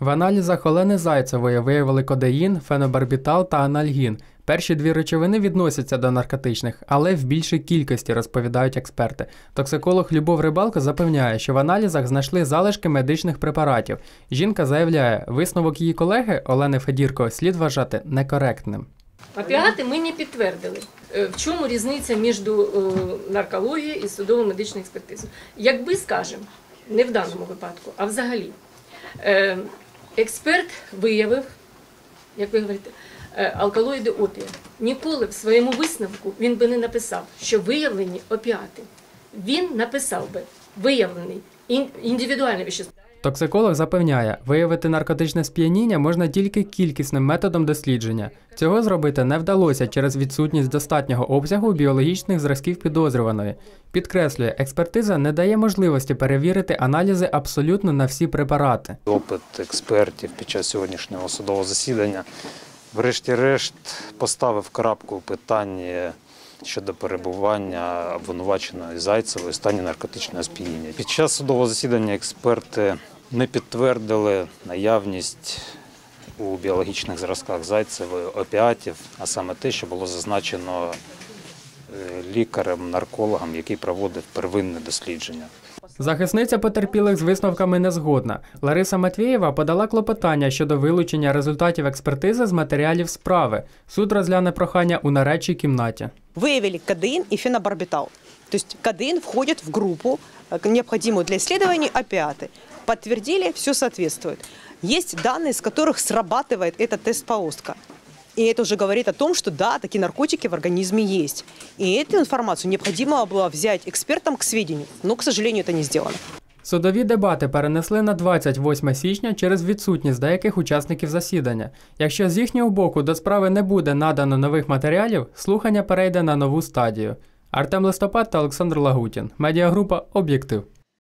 В аналізах Олени Зайцевої виявили кодеїн, фенобарбітал та анальгін. Перші дві речовини відносяться до наркотичних, але в більшій кількості, розповідають експерти. Токсиколог Любов Рибалко запевняє, що в аналізах знайшли залишки медичних препаратів. Жінка заявляє, висновок її колеги Олени Федірко слід вважати некоректним. Опіати ми не підтвердили. Е, В чому різниця між е, наркологією і судово-медичною експертизою? Якби, скажемо, не в даному випадку, а взагалі, е, експерт виявив, як ви говорите, е, алкалоїди опія. Ніколи в своєму висновку він би не написав, що виявлені опіати. Він написав би виявлений ін- індивідуальне вещество. Токсиколог запевняє, виявити наркотичне сп'яніння можна тільки кількісним методом дослідження. Цього зробити не вдалося через відсутність достатнього обсягу біологічних зразків підозрюваної. Підкреслює, експертиза не дає можливості перевірити аналізи абсолютно на всі препарати. Опит експертів під час сьогоднішнього судового засідання, врешті-решт, поставив крапку в питанні щодо перебування обвинуваченої Зайцевої стані наркотичного сп'яніння. Під час судового засідання експерти не підтвердили наявність у біологічних зразках Зайцевої опіатів, а саме те, що було зазначено е, лікарем-наркологом, який проводив первинне дослідження. Захисниця потерпілих з висновками не згодна. Лариса Матвієва подала клопотання щодо вилучення результатів експертизи з матеріалів справи. Суд розгляне прохання у наречій кімнаті. выявили кадеин и фенобарбитал. То есть кадеин входит в группу, э, необходимую для исследований опиаты. Подтвердили, все соответствует. Есть данные, с которых срабатывает этот тест по ОСКО. И это уже говорит о том, что да, такие наркотики в организме есть. И эту информацию необходимо было взять экспертам к сведению. Но, к сожалению, это не сделано. Судові дебати перенесли на 28 січня через відсутність деяких учасників засідання. Якщо з їхнього боку до справи не буде надано нових матеріалів, слухання перейде на нову стадію. Артем Листопад та Олександр Лагутін. Медіагрупа Об'єктив.